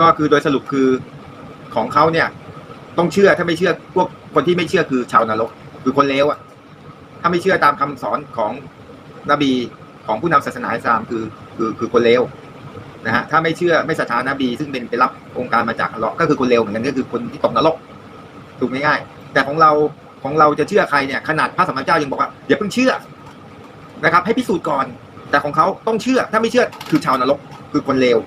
ก็คือโดยสรุปคือของเขาเนี่ย ต้องเชื่อถ้าไม่เชื่อพวกคนที่ไม่เชื่อคือชาวนรก คือคนเลวอะถ้าไม่เชื่อตามคำสอนของนบีของผู้นำศาสนาอิสลามคือคือคือคนเลวนะฮะถ้าไม่เชื่อไม่ศรัทธานบี ซึ่งเป็นไปรับองค์การมาจากอัลเลาะห์ก็คือคนเลวเหมือนกันก็คือคนที่ตกนรกถูกง่ายๆแต่ของเราของเราจะเชื่อใครเนี่ยขนาดพระสัมมาเจ้ายังบอกว่าอย่าเพิ่งเชื่อนะครับ ให้พิสูจน์ก่อน แต่ของเขาต้องเชื่อถ้าไม่เชื่อคือชาวนรกคือคนเลว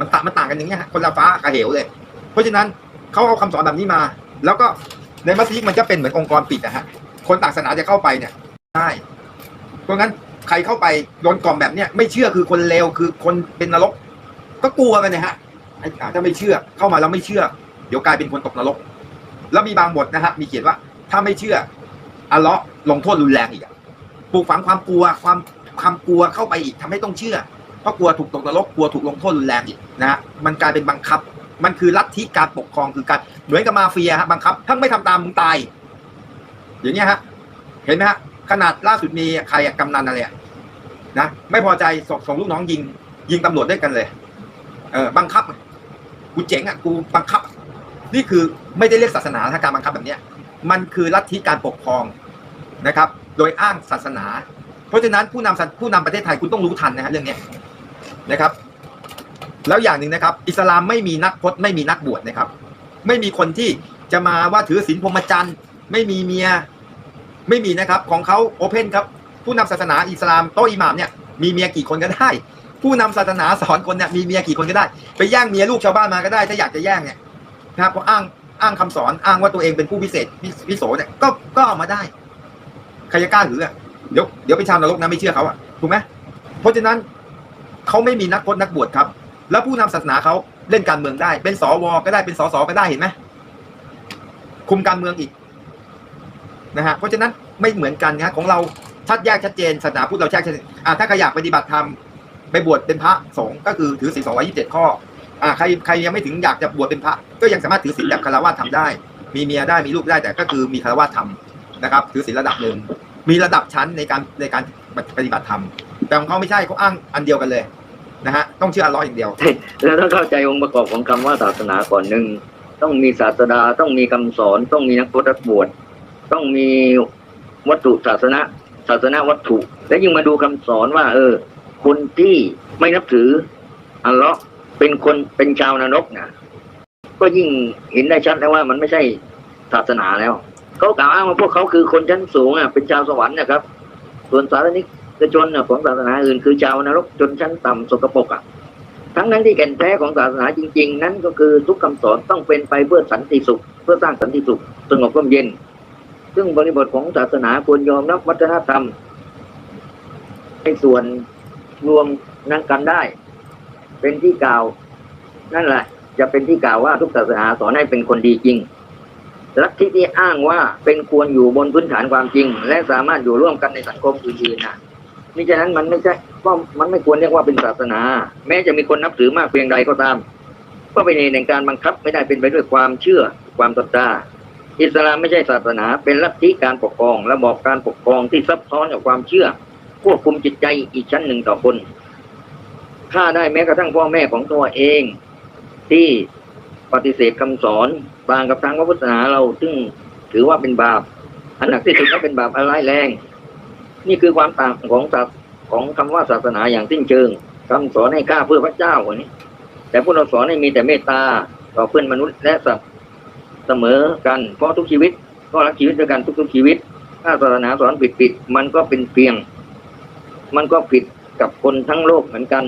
มันต่างมันต่างกันอย่างเงี้ยคนละฟ้ากับเหวเลย เพราะฉะนั้นเขาเอาคำสอนแบบนี้มา แล้วก็ในมัสยิดมันจะเป็นเหมือนองค์กรปิดนะฮะคนต่างศาสนาจะเข้าไปเนี่ยได้เพราะงั้นใครเข้าไปโดนกล่อมแบบเนี้ยไม่เชื่อคือคนเลวคือคนเป็นนรก ก็กลัวกันนะฮะถ้าไม่เชื่อเข้ามาแล้วไม่เชื่อ เดี๋ยวกลายเป็นคนตกนรก แล้วมีบางบทนะฮะมีเขียนว่าถ้าไม่เชื่ออัลเลาะห์ลงโทษรุนแรงอีกปลูกฝังความกลัวความความกลัวเข้าไปอีกทำให้ต้องเชื่อ เพราะกลัวถูกตกนรกกลัวถูกลงโทษรุนแรงอีกนะฮะมันกลายเป็นบังคับ มันคือลัทธิการปกครองคือการเหมือนกับมาเฟียฮะบังคับถ้าไม่ทำตามมึงตาย อย่างเงี้ยฮะเห็นไหมฮะขนาดล่าสุดมีใครกำนันอะไรนะไม่พอใจส่งส่งลูกน้องยิง ยิงตำรวจด้วยกันเลยเออบังคับ กูเจ๋งอะกูบังคับ นี่คือไม่ได้เรียกศาสนาถ้าการบังคับแบบเนี้ย มันคือลัทธิการปกครองนะครับ โดยอ้างศาสนา เพราะฉะนั้นผู้นำผู้นำประเทศไทยคุณต้องรู้ทันนะฮะเรื่องเนี้ย นะครับ แล้วอย่างหนึ่งนะครับ อิสลามไม่มีนักพจน์ไม่มีนักบวชนะครับ ไม่มีคนที่จะมาว่าถือศีลพรหมจรรย์ไม่มีเมียไม่มีนะครับ ของเขาโอเพนครับ ผู้นำศาสนาอิสลามโตอิหม่ามเนี่ยมีเมียกี่คนก็ได้ ผู้นำศาสนาสอนคนเนี่ยมีเมียกี่คนก็ได้ ไปแย่งเมียลูกชาวบ้านมาก็ได้ ถ้าอยากจะแย่งเนี่ยนะครับเพราะอ้างอ้างคำสอนอ้างว่าตัวเองเป็นผู้พิเศษพิพิโสเนี่ยก็ก็เอามาได้ใครจะกล้าถืออะเดี๋ยวเดี๋ยวไปชาวนรกนะไม่เชื่อเขาอะถูกไหมเพราะฉะนั้น เขาไม่มีนักพจน์นักบวชครับ แล้วผู้นำศาสนาเขาเล่นการเมืองได้ เป็นสวก็ได้เป็นสสก็ได้เห็นไหมคุมการเมืองอีกนะฮะเพราะฉะนั้นไม่เหมือนกันนะของเราชัดแยกชัดเจนศาสนาพุทธเราแยกชัดเจนอ่าถ้าใครอยากปฏิบัติธรรมไปบวชเป็นพระสงฆ์ก็คือถือศีลสองร้อยี่สิบเจ็ดข้ออ่าใครใครยังไม่ถึงอยากจะบวชเป็นพระ ก็ยังสามารถถือศีลแบบคารวะทำได้ มีเมียได้มีลูกได้แต่ก็คือมีคารวะทำนะครับ ถือศีลระดับหนึ่งมีระดับชั้นในการในการปฏิบัติธรรมแต่ของเขาไม่ใช่เขาอ้างอันเดียวกันเลย นะฮะต้องเชื่ออัลลอฮ์อย่างเดียวแล้วต้องเข้าใจองค์ประกอบของคำว่าศาสนาก่อนหนึ่งต้องมีศาสดาต้องมีคำสอน ต้องมีนักพจน์นักบวชต้องมีวัตถุศาสนาศาสนาวัตถุ และยิ่งมาดูคำสอนว่า เออ คนที่ไม่นับถืออัลลาะห์เป็นคนเป็นชาวนรกนะก็ยิ่งเห็นได้ชัดแล้วว่ามันไม่ใช่ศาสนาแล้วเขากล่าวอ้างว่าพวกเขาคือคนชั้นสูงอะเป็นชาวสวรรค์นะครับ ส่วนสารณิก ชนน่ะของศาสนาอื่นคือชาวนรกชนชั้นต่ำสกปรกอะทั้งนั้นที่แก่นแท้ของศาสนาจริง ๆ นั้นก็คือทุกคำสอนต้องเป็นไปเพื่อสันติสุข เพื่อสร้างสันติสุขสงบร่มเย็น ซึ่งบริบทของศาสนาควรยอมรับวัฒนธรรมในส่วนรวมนั้นกันได้ เป็นที่กล่าว นั่นแหละ จะเป็นที่กล่าวว่าทุกศาสนาสอนให้เป็นคนดีจริงลัทธิที่อ้างว่าเป็นควรอยู่บนพื้นฐานความจริง และสามารถอยู่ร่วมกันในสังคมอื่นๆนะ มิฉะนั้นมันไม่ใช่ว่ามันไม่ควรเรียกว่าเป็นศาสนา แม้จะมีคนนับถือมากเพียงใดก็ตาม ก็เป็นเหตุแห่งการบังคับไม่ได้เป็นไปด้วยความเชื่อความศรัทธาอิสลามไม่ใช่ศาสนา เป็นลัทธิการปกครองระบอบการปกครองที่ซับซ้อนกับความเชื่อ ควบคุมจิตใจอีกชั้นหนึ่งต่อคนฆ่าได้แม้กระทั่งพ่อแม่ของตัวเอง ที่ปฏิเสธคำสอนต่างกับทางพระพุทธศาสนาเราซึ่งถือว่าเป็นบาป อันหนักที่สุดก็เป็นบาปอะไรายแรง นี่คือความต่างของศาสของคำว่าศาสนาอย่างสิ้นเชิงคำสอนให้กล้าเพื่อพระเจ้าอันนี้ แต่พวกเราสอนให้มีแต่เมตตาต่อเพื่อนมนุษย์และสัตว์เสมอกันเพราะทุกชีวิต ก็รักชีวิตด้วยกันทุกๆชีวิต ถ้าศาสนาสอนผิดๆมันก็เป็นเพียง มันก็ผิดกับคนทั้งโลกเหมือนกัน